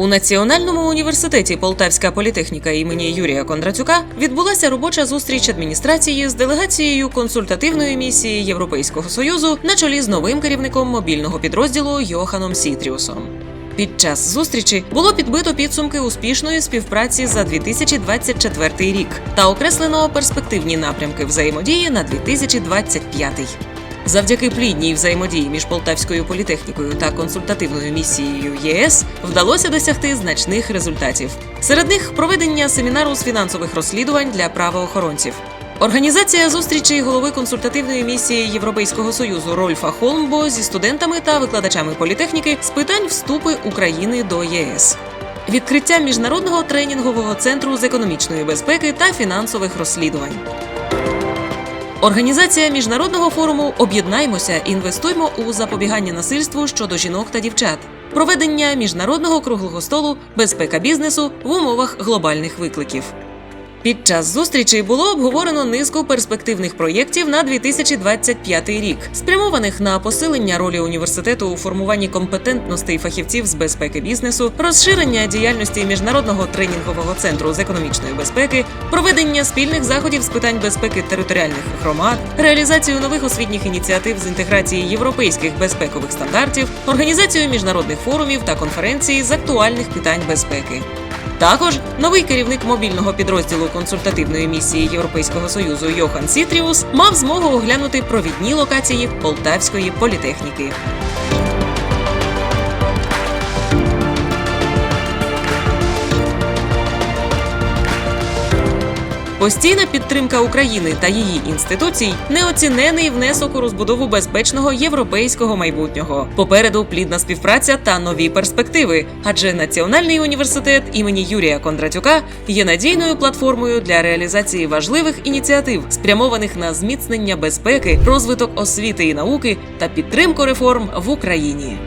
У Національному університеті Полтавська політехніка імені Юрія Кондратюка відбулася робоча зустріч адміністрації з делегацією консультативної місії Європейського союзу на чолі з новим керівником мобільного підрозділу Йоханом Сітріусом. Під час зустрічі було підбито підсумки успішної співпраці за 2024 рік та окреслено перспективні напрямки взаємодії на 2025. Завдяки плідній взаємодії між Полтавською політехнікою та консультативною місією ЄС вдалося досягти значних результатів. Серед них проведення семінару з фінансових розслідувань для правоохоронців. Організація зустрічей голови консультативної місії Європейського союзу Рольфа Холмбо зі студентами та викладачами політехніки з питань вступи України до ЄС. Відкриття міжнародного тренінгового центру з економічної безпеки та фінансових розслідувань. Організація міжнародного форуму Об'єднаймося, інвестуймо у запобігання насильству щодо жінок та дівчат. Проведення міжнародного круглого столу Безпека бізнесу в умовах глобальних викликів. Під час зустрічі було обговорено низку перспективних проєктів на 2025 рік, спрямованих на посилення ролі університету у формуванні компетентностей фахівців з безпеки бізнесу, розширення діяльності міжнародного тренінгового центру з економічної безпеки, проведення спільних заходів з питань безпеки територіальних громад, реалізацію нових освітніх ініціатив з інтеграції європейських безпекових стандартів, організацію міжнародних форумів та конференцій з актуальних питань безпеки. Також новий керівник мобільного підрозділу консультативної місії Європейського союзу Йохан Сітріус мав змогу оглянути провідні локації полтавської політехніки. Постійна підтримка України та її інституцій неоцінений внесок у розбудову безпечного європейського майбутнього. Попереду плідна співпраця та нові перспективи. Адже Національний університет імені Юрія Кондратюка є надійною платформою для реалізації важливих ініціатив, спрямованих на зміцнення безпеки, розвиток освіти і науки та підтримку реформ в Україні.